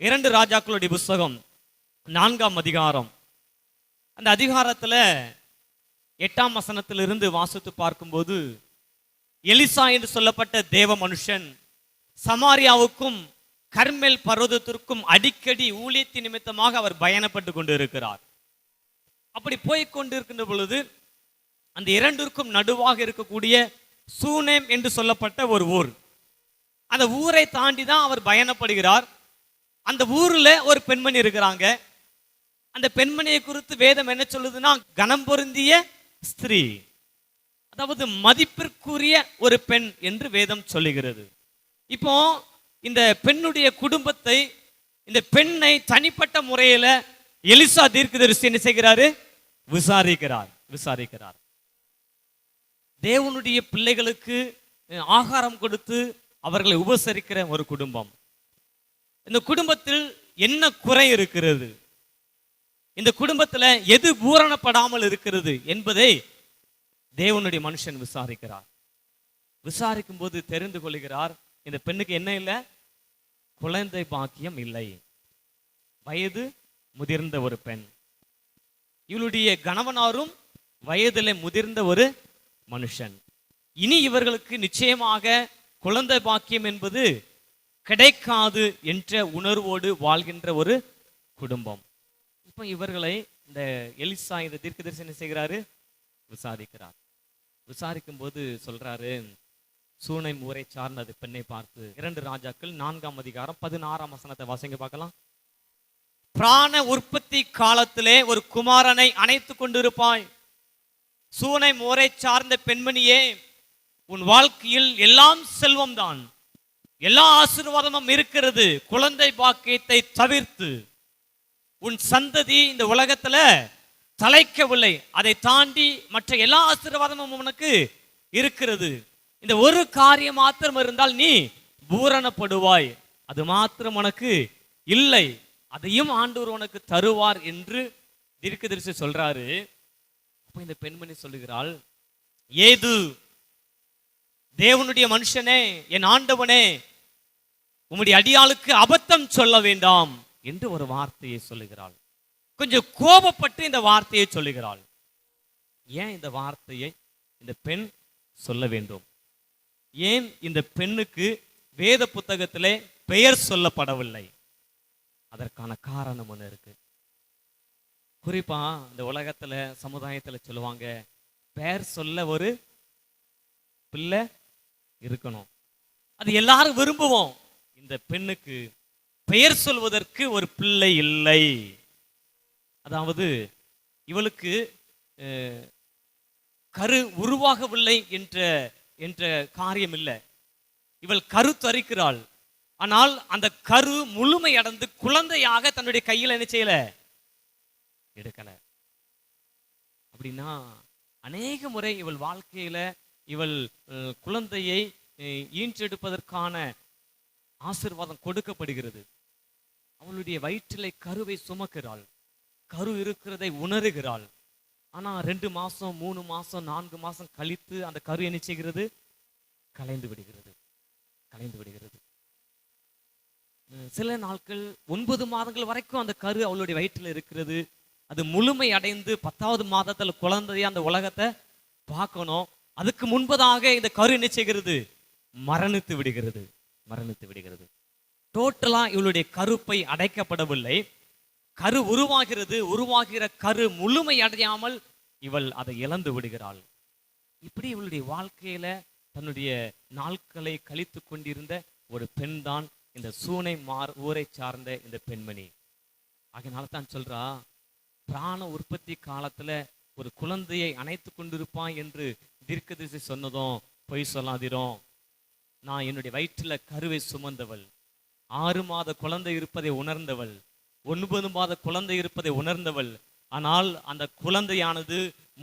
இரண்டு ராஜாக்களுடைய புஸ்தகம் நான்காம் அதிகாரம். அந்த அதிகாரத்தில் எட்டாம் வசனத்திலிருந்து வாசித்து பார்க்கும்போது எலிசா என்று சொல்லப்பட்ட தேவ மனுஷன் சமாரியாவுக்கும் கர்மெல் பர்வதத்திற்கும் அடிக்கடி ஊழியத்தின் நிமித்தமாக அவர் பயணப்பட்டு கொண்டு இருக்கிறார் அப்படி போய் கொண்டிருக்கின்ற பொழுது அந்த இரண்டிற்கும் நடுவாக இருக்கக்கூடிய சூனேம் என்று சொல்லப்பட்ட ஒரு ஊர். அந்த ஊரை தாண்டி தான் அவர் பயணப்படுகிறார். அந்த ஊரில் ஒரு பெண்மணி இருக்கிறாங்க. அந்த பெண்மணியை குறித்து வேதம் என்ன சொல்லுதுன்னா கனம் பொருந்திய ஸ்திரீ. அதாவது மதிப்பிற்குரிய ஒரு பெண் என்று வேதம் சொல்லுகிறது. இப்போ இந்த பெண்ணுடைய குடும்பத்தை இந்த பெண்ணை தனிப்பட்ட முறையில் எலிசா தீர்க்கதரிசி என்ன செய்கிறாரு? விசாரிக்கிறார் விசாரிக்கிறார். தேவனுடைய பிள்ளைகளுக்கு ஆகாரம் கொடுத்து அவர்களை உபசரிக்கிற ஒரு குடும்பம். இந்த குடும்பத்தில் என்ன குறை இருக்கிறது? இந்த குடும்பத்துல எது பூரணப்படாமல் இருக்கிறது என்பதை தேவனுடைய மனுஷன் விசாரிக்கிறார். விசாரிக்கும் போது தெரிந்து கொள்கிறார் இந்த பெண்ணுக்கு என்ன இல்லை? குழந்தை பாக்கியம் இல்லை. வயது முதிர்ந்த ஒரு பெண். இவளுடைய கணவனாரும் வயதிலே முதிர்ந்த ஒரு மனுஷன். இனி இவர்களுக்கு நிச்சயமாக குழந்தை பாக்கியம் என்பது கிடைக்காது என்ற உணர்வோடு வாழ்கின்ற ஒரு குடும்பம். இப்போ இவர்களை இந்த எலிசா இந்த தீர்க்க தரிசனம் செய்கிறாரு? விசாரிக்கிறார். விசாரிக்கும் போது சொல்றாரு சூனை ஊரை சார்ந்தது பெண்ணை பார்த்து. இரண்டு ராஜாக்கள் நான்காம் அதிகாரம் பதினாறாம் வசனத்தை வாசிங்க பார்க்கலாம். பிராண உற்பத்தி காலத்திலே ஒரு குமாரனை அணைத்து கொண்டிருப்பாய். சூனை மோரை சார்ந்த பெண்மணியே உன் வாழ்க்கையில் எல்லாம் செல்வம்தான். எல்லா ஆசீர்வாதமும் இருக்கிறது. குழந்தை பாக்கியத்தை தவிர்த்து. உன் சந்ததி இந்த உலகத்துல தலைக்கவில்லை. அதை தாண்டி மற்ற எல்லா ஆசீர்வாதமும் உனக்கு இருக்கிறது. இந்த ஒரு காரியம் மாத்திரம் இருந்தால் நீ பூரணப்படுவாய். அது மாத்திரம் உனக்கு இல்லை. அதையும் ஆண்டவர் உனக்கு தருவார் என்று தீர்க்கதரிசி சொல்றாரு. அப்ப இந்த பெண்மணி சொல்லுகிறாள் ஏது? தேவனுடைய மனுஷனே என் ஆண்டவனே உம்முடைய அடியாளுக்கு அபத்தம் சொல்ல வேண்டாம் என்று ஒரு வார்த்தையை சொல்லுகிறாள். கொஞ்சம் கோபப்பட்டு இந்த வார்த்தையை சொல்லுகிறாள். ஏன் இந்த வார்த்தையை இந்த பெண் சொல்ல வேண்டும்? ஏன் இந்த பெண்ணுக்கு வேத புத்தகத்திலே பெயர் சொல்லப்படவில்லை? அதற்கான காரணம் ஒன்று இருக்கு. குறிப்பா இந்த உலகத்துல சமுதாயத்துல சொல்லுவாங்க பெயர் சொல்ல ஒரு பிள்ளை இருக்கணும். அது எல்லாரும் விரும்புவோம். இந்த பெண்ணுக்கு பெயர் சொல்வதற்கு ஒரு பிள்ளை இல்லை. அதாவது இவளுக்கு கரு உருவாகவில்லை என்ற என்ற காரியம் இல்லை. இவள் கரு தரிக்கிறாள். ஆனால் அந்த கரு முழுமை அடைந்து குழந்தையாக தன்னுடைய கையில் என்ன செய்யல? எடுக்கல. அப்படின்னா அநேக முறை இவள் வாழ்க்கையில இவள் குழந்தையை ஈன்றெடுப்பதற்கான ஆசீர்வாதம் கொடுக்கப்படுகிறது. அவளுடைய வயிற்றிலே கருவை சுமக்கிறாள். கரு இருக்கிறதை உணருகிறாள். ஆனால் ரெண்டு மாசம் மூணு மாசம் நான்கு மாசம் கழித்து அந்த கரு என்ன செய்கிறது? கலைந்து விடுகிறது. கலைந்து விடுகிறது. சில நாட்கள் ஒன்பது மாதங்கள் வரைக்கும் அந்த கரு அவளுடைய வயிற்றில் இருக்கிறது. அது முழுமை அடைந்து பத்தாவது மாதத்தில் குழந்தைய அந்த உலகத்தை பார்க்கணும். அதுக்கு முன்பதாக இந்த கரு என்ன செய்கிறது? மரணித்து விடுகிறது. மரணித்து விடுகிறது. டோட்டலா இவளுடைய கருப்பை அடைக்கப்படவில்லை. கரு உருவாகிறது உருவாகிற கரு முழுமை அடையாமல் இவள் அதை இழந்து விடுகிறாள். இப்படி இவளுடைய வாழ்க்கையில தன்னுடைய நாட்களை கழித்து கொண்டிருந்த ஒரு பெண் தான் இந்த சூனை மார் ஊரை சார்ந்த இந்த பெண்மணி. அதனால தான் சொல்றா பிராண உற்பத்தி காலத்துல ஒரு குழந்தையை அணைத்து கொண்டிருப்பான் என்று தீர்க்கதிசை சொன்னதும் பொய் சொல்லாதிரும். நான் என்னுடைய வயிற்றில் கருவை சுமந்தவள். ஆறு மாத குழந்தை இருப்பதை உணர்ந்தவள். ஒன்பது மாத குழந்தை இருப்பதை உணர்ந்தவள். ஆனால் அந்த குழந்தையானது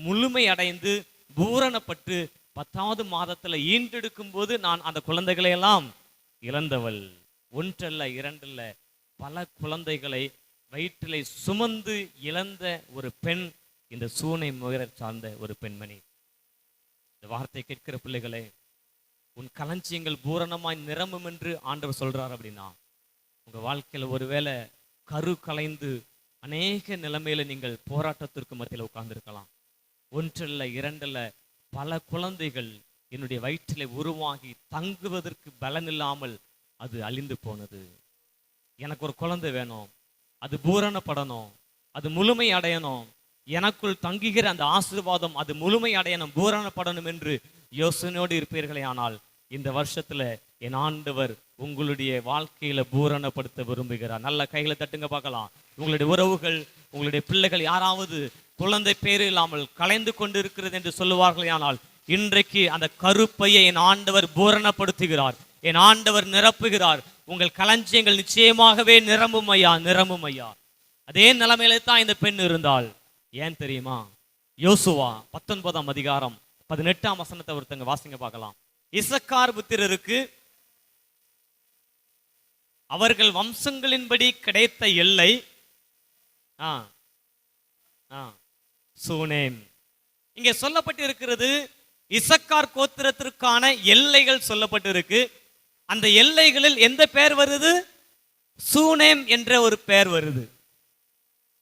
முழுமை அடைந்து பூரணப்பட்டு பத்தாவது மாதத்தில் ஈன்றெடுக்கும் போது நான் அந்த குழந்தைகளை எல்லாம் இழந்தவள். ஒன்றல்ல இரண்டல்ல பல குழந்தைகளை வயிற்றிலே சுமந்து இழந்த ஒரு பெண் இந்த சூனை முகர சார்ந்த ஒரு பெண்மணி. இந்த வார்த்தை கேட்கிற பிள்ளைகளே உன் களஞ்சியங்கள் பூரணமாய் நிரம்பும் என்று ஆண்டவர் சொல்றார் அப்படின்னா உங்க வாழ்க்கையில ஒருவேளை கரு கலைந்து அநேக நிலைமையில நீங்கள் போராட்டத்திற்கு மத்தியில் உட்கார்ந்துருக்கலாம். ஒன்றல்ல இரண்டில் பல குழந்தைகள் என்னுடைய வயிற்றில் உருவாகி தங்குவதற்கு பலன் இல்லாமல் அது அழிந்து போனது. எனக்கு ஒரு குழந்தை வேணும் அது பூரணப்படணும் அது முழுமை அடையணும் எனக்குள் தங்குகிற அந்த ஆசீர்வாதம் அது முழுமை அடையணும் பூரணப்படணும் என்று யோசனையோடு இருப்பீர்களே ஆனால் இந்த வருஷத்துல என் ஆண்டவர் உங்களுடைய வாழ்க்கையில பூரணப்படுத்த விரும்புகிறார். நல்ல கைகளை தட்டுங்க பார்க்கலாம். உங்களுடைய உறவுகள் உங்களுடைய பிள்ளைகள் யாராவது குழந்தை பேர் இல்லாமல் கலைந்து கொண்டு இருக்கிறது என்று சொல்லுவார்களே ஆனால் இன்றைக்கு அந்த கருப்பையை என் ஆண்டவர் பூரணப்படுத்துகிறார். என் ஆண்டவர் நிரப்புகிறார். உங்கள் களஞ்சியங்கள் நிச்சயமாகவே நிரம்பும் ஐயா நிரம்பும் ஐயா. அதே நிலைமையில தான் இந்த பெண் இருந்தால் ஏன் தெரியுமா? யோசுவா பத்தொன்பதாம் அதிகாரம் பதினெட்டாம் வசனத்தை ஒருத்தங்க வாசிங்க பார்க்கலாம். இசக்கார் புத்திரருக்கு அவர்கள் வம்சங்களின்படி கிடைத்த எல்லை ஆ ஆ சூனேம். இங்கே சொல்லப்பட்டிருக்கிறது இசக்கார் கோத்திரத்திற்கான எல்லைகள் சொல்லப்பட்டிருக்கு. அந்த எல்லைகளில் எந்த பெயர் வருது? சூனேம் என்ற ஒரு பெயர் வருது.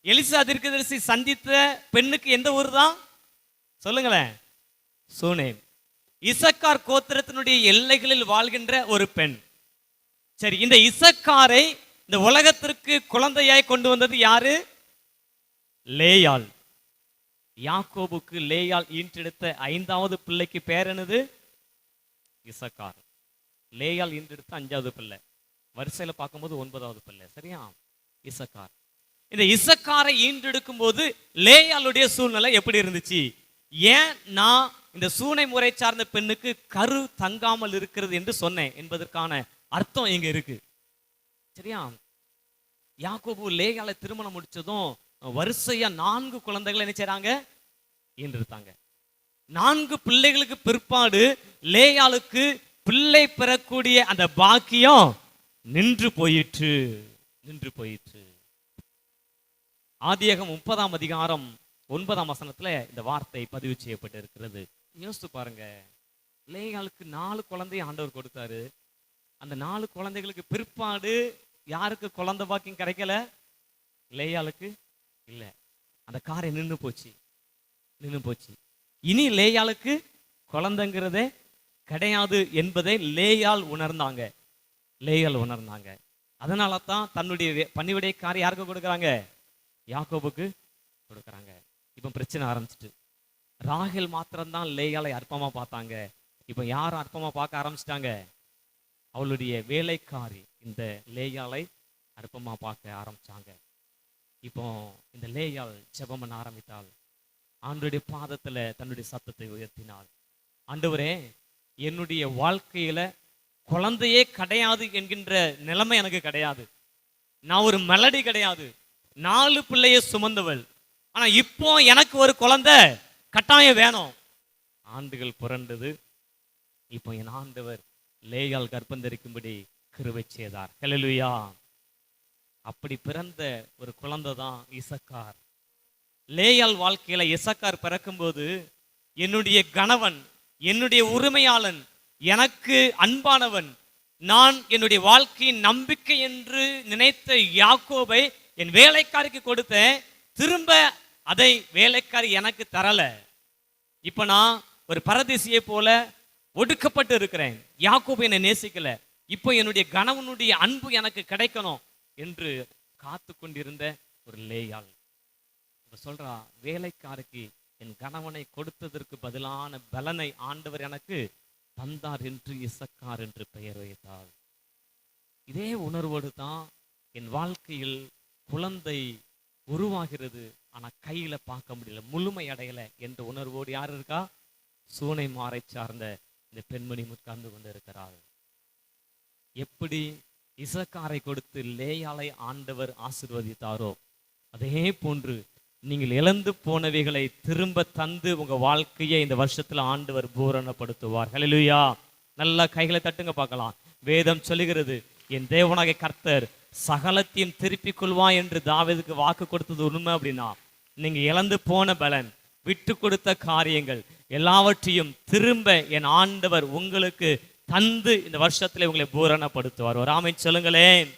எலிசா தீர்க்கதரிசி சந்தித்த பெண்ணுக்கு எந்த ஊர் தான்? சொல்லுங்களேன். சூனேம் இசக்கார் கோத்திரத்தினுடைய எல்லைகளில் வாழ்கின்ற ஒரு பெண். சரி இந்த இசக்காரை இந்த உலகத்திற்கு குழந்தையாய் கொண்டு வந்தது யாரு? லேயாள். யாக்கோபுக்கு லேயால் ஈன்றெடுத்த ஐந்தாவது பிள்ளைக்கு பேர் என்னது? இசக்கார். லேயால் ஈன்றெடுத்த அஞ்சாவது பிள்ளை. வரிசையில் பார்க்கும்போது ஒன்பதாவது பிள்ளை. சரியா? இசக்கார். இந்த இசக்காரை ஈன்றெடுக்கும் போது லேயாளுடைய சூழ்நிலை எப்படி இருந்துச்சு? ஏன் நான் இந்த சூனை முறை சார்ந்த பெண்ணுக்கு கரு தங்காமல் இருக்கிறது என்று சொன்னேன் என்பதற்கான அர்த்தம் இங்க இருக்கு. சரியா? யாக்கோபு லேகால திருமணம் முடிச்சதும் வரிசையா நான்கு குழந்தைகளை என்ன செய்றாங்க? ஈன்றெடுத்தாங்க நான்கு பிள்ளைகளுக்கு பிற்பாடு லேயாளுக்கு பிள்ளை பெறக்கூடிய அந்த பாக்கியம் நின்று போயிற்று நின்று போயிற்று. ஆதியகம் முப்பதாம் அதிகாரம் ஒன்பதாம் வசனத்துல இந்த வார்த்தை பதிவு செய்யப்பட்டு இருக்கிறது யோசித்து பாருங்க. லேயாளுக்கு நாலு குழந்தைய ஆண்டவர் கொடுத்தாரு. அந்த நாலு குழந்தைகளுக்கு பிற்பாடு யாருக்கு குழந்தை பாக்கியம் கிடைக்கல? லேயாளுக்கு இல்லை. அந்த காரை நின்று போச்சு. நின்று போச்சு. இனி லேயாளுக்கு குழந்தைங்கிறதே கிடையாது என்பதை லேயால் உணர்ந்தாங்க. லேயால் உணர்ந்தாங்க. அதனால தான் தன்னுடைய வே- பணிவிடைக்காரை யாருக்கு கொடுக்குறாங்க? யாக்கோபுக்கு கொடுக்குறாங்க. இப்போ பிரச்சனை ஆரம்பிச்சிட்டு. ராகல் மாத்திரம்தான் லேயாலை அற்பமாக பார்த்தாங்க. இப்போ யார் அற்பமாக பார்க்க ஆரம்பிச்சிட்டாங்க? அவளுடைய வேலைக்காரி இந்த லேயாலை அற்பமாக பார்க்க ஆரம்பிச்சாங்க. இப்போ இந்த லேயால் ஜெபம் பண்ண ஆரம்பித்தாள். ஆண்டுடைய பாதத்தில் தன்னுடைய சத்தத்தை உயர்த்தினாள். ஆண்டவரே என்னுடைய வாழ்க்கையில் குழந்தையே கிடையாது என்கின்ற நிலைமை எனக்கு கிடையாது. நான் ஒரு மெலடி கிடையாது. நாலு பிள்ளைய சுமந்தவள். ஆனால் இப்போ எனக்கு ஒரு குழந்தை. கட்டாயம் வேணும். ஆண்டுகள் புரண்டது. இப்போ என் ஆண்டவர் லேயால் கர்ப்பம் தரிக்கும்படி செய்தார். ஹalleluya. அப்படி பிறந்த ஒரு குழந்தை தான் இசக்கார். லேயால் வாழ்க்கையில இசக்கார் பிறக்கும்போது என்னுடைய கணவன் என்னுடைய உரிமையாளன் எனக்கு அன்பானவன் நான் என்னுடைய வாழ்க்கையின் நம்பிக்கை என்று நினைத்த யாக்கோபை என் வேலைக்காரிக்கு கொடுத்தேன். திரும்ப அதை வேலைக்காரி எனக்கு தரலை. இப்போ நான் ஒரு பரதேசியை போல ஒடுக்கப்பட்டு இருக்கிறேன். யாக்கோபு என்னை நேசிக்கல. இப்போ என்னுடைய கணவனுடைய அன்பு எனக்கு கிடைக்கணும் என்று காத்து கொண்டிருந்த ஒரு லேயாள். இப்ப சொல்றா வேலைக்காருக்கு என் கணவனை கொடுத்ததற்கு பதிலான பலனை ஆண்டவர் எனக்கு தந்தார் என்று இசக்கார் என்று பெயர் வைத்தாள். இதே உணர்வோடு தான் என் வாழ்க்கையில் குழந்தை உருவாகிறது. ஆனா கையில பார்க்க முடியல. முழுமை அடையலை என்ற உணர்வோடு யார் இருக்கா? சூனை மாறை சார்ந்த இந்த பெண்மணி உட்கார்ந்து கொண்டு இருக்கிறாள் எப்படி இசக்காரை கொடுத்து லேயாலை ஆண்டவர் ஆசிர்வதித்தாரோ அதே போன்று நீங்கள் இழந்து போனவைகளை திரும்ப தந்து உங்க வாழ்க்கையை இந்த வருஷத்துல ஆண்டவர் பூரணப்படுத்துவார். ஹalleluya நல்லா கைகளை தட்டுங்க பார்க்கலாம். வேதம் சொல்லுகிறது என் தேவனாக கர்த்தர் சகலத்தையும் திருப்பிக் கொள்வான் என்று தாவதுக்கு வாக்கு கொடுத்தது உண்மை அப்படின்னா நீங்க இழந்து போன பலன் விட்டு கொடுத்த காரியங்கள் எல்லாவற்றையும் திரும்ப என் ஆண்டவர் உங்களுக்கு தந்து இந்த வருஷத்துல உங்களை பூரணப்படுத்துவார். ஒரு ஆமை சொல்லுங்களேன்.